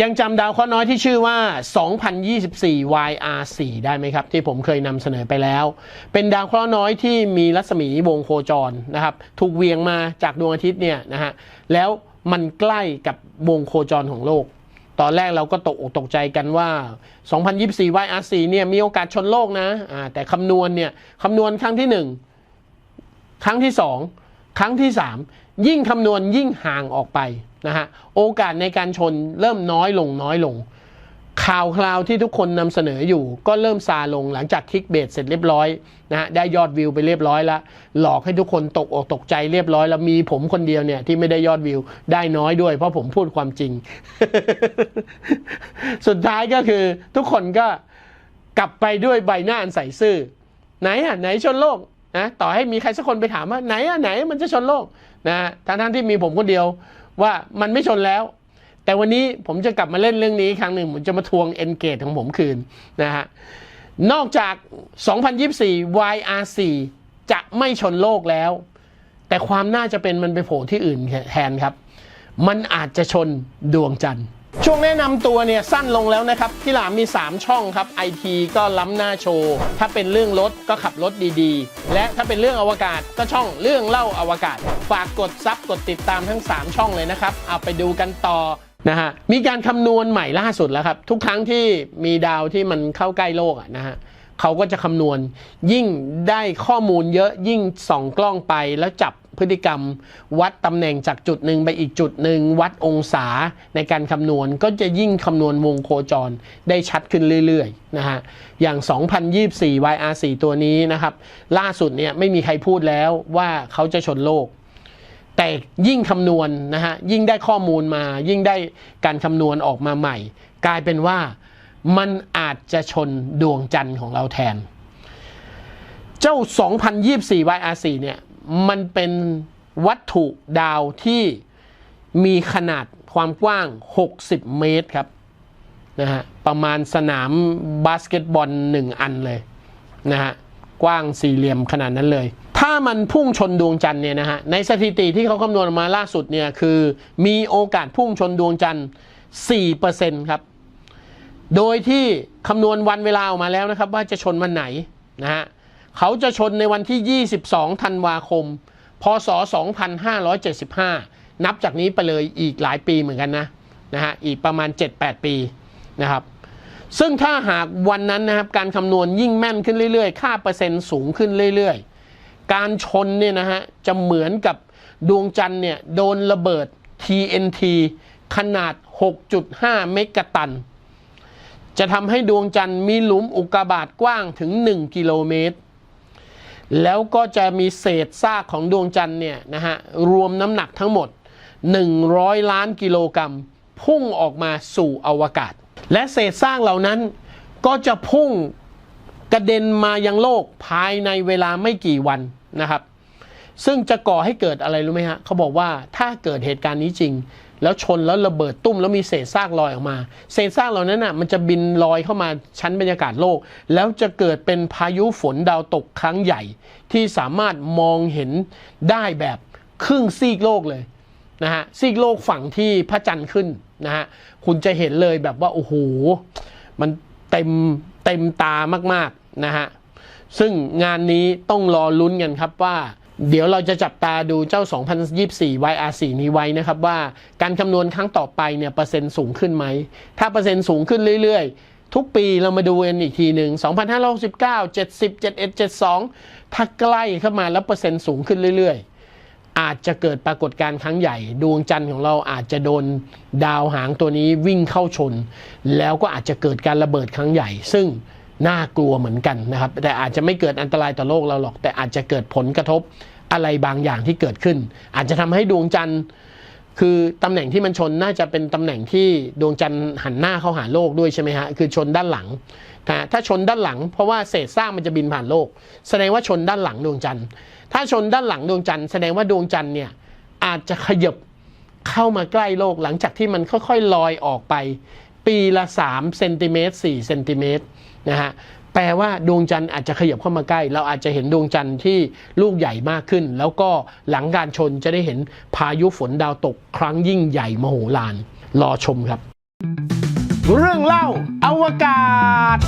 ยังจำดาวเคราะห์น้อยที่ชื่อว่า 2024 YR4 ได้ไหมครับ ที่ผมเคยนำเสนอไปแล้ว เป็นดาวเคราะห์น้อยที่มีรัศมีวงโคจรนะครับ ถูกเวียงมาจากดวงอาทิตย์เนี่ยนะฮะ แล้วมันใกล้กับวงโคจรของโลก ตอนแรกเราก็ตกอกตกใจกันว่า 2024 YR4 เนี่ยมีโอกาสชนโลกนะอ่าแต่คำนวณเนี่ยคำนวณครั้งที่หนึ่งครั้งที่ 2 ครั้งที่ 3 ยิ่งคำนวณยิ่งห่างออกไปนะฮะโอกาสในการชนเริ่มน้อยลงน้อยลง ข่าวคราวที่ทุกคนนำเสนออยู่ ก็เริ่มซาลงหลังจากคลิกเบสเสร็จเรียบร้อยนะฮะได้ยอดวิวไปเรียบร้อยแล้ว หลอกให้ทุกคนตกอกตกใจเรียบร้อยแล้วมีผมคนเดียวเนี่ยที่ไม่ได้ยอดวิวได้น้อยด้วย เพราะผมพูดความจริง สุดท้ายก็คือทุกคนก็กลับไปด้วยใบหน้าอันใสซื่อไหนอะไหนชนโลกนะต่อให้มีใครสักคนไปถามว่าไหนอะไหนมันจะชนโลก นะทั้งทั้งที่มีผมคนเดียวว่ามันไม่ชนแล้ว แต่วันนี้ผมจะกลับมาเล่นเรื่องนี้อีกครั้งหนึ่งผมจะมาทวงเอนเกตของผมคืนนะฮะนอกจาก 2024 YR4 จะไม่ชนโลกแล้ว แต่ความน่าจะเป็นมันไปโผล่ที่อื่นแทนครับ มันอาจจะชนดวงจันทร์ ช่วงแนะนำตัวเนี่ยสั้นลงแล้วนะครับ ที่หลามมี 3 ช่องครับ IT ก็ล้ำหน้าโชว์ ถ้าเป็นเรื่องรถก็ขับรถดีๆ และถ้าเป็นเรื่องอวกาศก็ช่องเรื่องเล่าอวกาศ ฝากกดซับกดติดตามทั้ง 3 ช่องเลยนะครับ เอาไปดูกันต่อนะฮะมีการคำนวณใหม่ล่าสุดแล้วครับ ทุกครั้งที่มีดาวที่มันเข้าใกล้โลกอะนะฮะเขาก็จะคำนวณ ยิ่งได้ข้อมูลเยอะยิ่งส่องกล้องไปแล้วจับ พฤติกรรม วัดตำแหน่งจากจุดหนึ่งไปอีกจุดหนึ่งวัดองศาในการคำนวณก็จะยิ่งคำนวณวงโคจรได้ชัดขึ้นเรื่อยๆนะฮะอย่าง 2024 YR4 ตัวนี้นะครับ ล่าสุดเนี่ยไม่มีใครพูดแล้วว่าเขาจะชนโลก แต่ยิ่งคำนวณนะฮะยิ่งได้ข้อมูลมา ยิ่งได้การคำนวณออกมาใหม่ กลายเป็นว่ามันอาจจะชนดวงจันทร์ของเราแทน เจ้า 2024 YR4 เนี่ย มันเป็นวัตถุดาวที่มีขนาดความกว้าง 60 เมตรครับนะฮะประมาณสนามบาสเกตบอลหนึ่งอันเลยนะฮะกว้างสี่เหลี่ยมขนาดนั้นเลย ถ้ามันพุ่งชนดวงจันทร์เนี่ยนะฮะในสถิติที่เขาคำนวณมาล่าสุดเนี่ยคือมีโอกาสพุ่งชนดวงจันทร์4%ครับโดยที่คำนวณวันเวลาออกมาแล้วนะครับ ว่าจะชนวันไหนนะฮะ เขาจะชนในวันที่ 22 ธันวาคม พศ 2575 นับจากนี้ไปเลยอีกหลายปีเหมือนกันนะนะฮะอีกประมาณ 7-8 ปีนะครับ ซึ่งถ้าหากวันนั้นนะครับการคำนวณยิ่งแม่นขึ้นเรื่อยๆ ค่าเปอร์เซ็นต์สูงขึ้นเรื่อยๆ การชนเนี่ยนะฮะจะเหมือนกับดวงจันทร์เนี่ยโดนระเบิด TNT ขนาด 6.5 เมกะตัน จะทำให้ดวงจันทร์มีหลุมอุกกาบาตกว้างถึง 1 กิโลเมตร แล้วก็จะมีเศษซากของดวงจันทร์เนี่ยนะฮะรวมน้ำหนักทั้งหมด 100 ล้านกิโลกรัม พุ่งออกมาสู่อวกาศ และเศษซากเหล่านั้นก็จะพุ่งกระเด็นมายังโลกภายในเวลาไม่กี่วันนะครับ ซึ่งจะก่อให้เกิดอะไรรู้ไหมฮะเขาบอกว่าถ้าเกิดเหตุการณ์นี้จริง แล้วชนแล้วระเบิดตุ้มแล้วมีเศษซากลอยออกมา เศษซากเหล่านั้นน่ะมันจะบินลอยเข้ามาชั้นบรรยากาศโลก แล้วจะเกิดเป็นพายุฝนดาวตกครั้งใหญ่ ที่สามารถมองเห็นได้แบบครึ่งซีกโลกเลยนะฮะซีกโลกฝั่งที่พระจันทร์ขึ้นนะฮะคุณจะเห็นเลยแบบว่าโอ้โหมันเต็มเต็มตามากๆนะฮะซึ่งงานนี้ต้องรอลุ้นกันครับว่า เดี๋ยวเราจะจับตาดูเจ้า 2024 YR4 นี้ไว้นะครับว่าการคำนวณครั้งต่อไปเนี่ยเปอร์เซ็นต์สูงขึ้นไหม ถ้าเปอร์เซ็นต์สูงขึ้นเรื่อยๆ ทุกปีเรามาดูกันอีกทีหนึ่ง2569 70 71 72 ถ้าใกล้เข้ามาแล้วเปอร์เซ็นต์สูงขึ้นเรื่อยๆ อาจจะเกิดปรากฏการณ์ครั้งใหญ่ ดวงจันทร์ของเราอาจจะโดนดาวหางตัวนี้วิ่งเข้าชน แล้วก็อาจจะเกิดการระเบิดครั้งใหญ่ ซึ่งน่ากลัวเหมือนกันนะครับ แต่อาจจะไม่เกิดอันตรายต่อโลกเราหรอก แต่อาจจะเกิดผลกระทบ อะไรบางอย่างที่เกิดขึ้น อาจจะทำให้ดวงจันทร์คือตำแหน่งที่มันชนน่าจะเป็นตำแหน่งที่ดวงจันทร์หันหน้าเข้าหาโลกด้วยใช่ไหมฮะคือชนด้านหลังนะถ้าชนด้านหลัง เพราะว่าเศษซากมันจะบินผ่านโลก แสดงว่าชนด้านหลังดวงจันทร์ ถ้าชนด้านหลังดวงจันทร์แสดงว่าดวงจันทร์เนี่ยอาจจะขยบเข้ามาใกล้โลกหลังจากที่มันค่อยๆลอยออกไป ปีละ3เซนติเมตร4เซนติเมตรนะฮะแปลว่าดวงจันทร์อาจจะขยับเข้ามาใกล้ เราอาจจะเห็นดวงจันทร์ที่ลูกใหญ่มากขึ้น แล้วก็หลังการชนจะได้เห็นพายุฝนดาวตกครั้งยิ่งใหญ่มโหฬารรอชมครับ เรื่องเล่าอวกาศ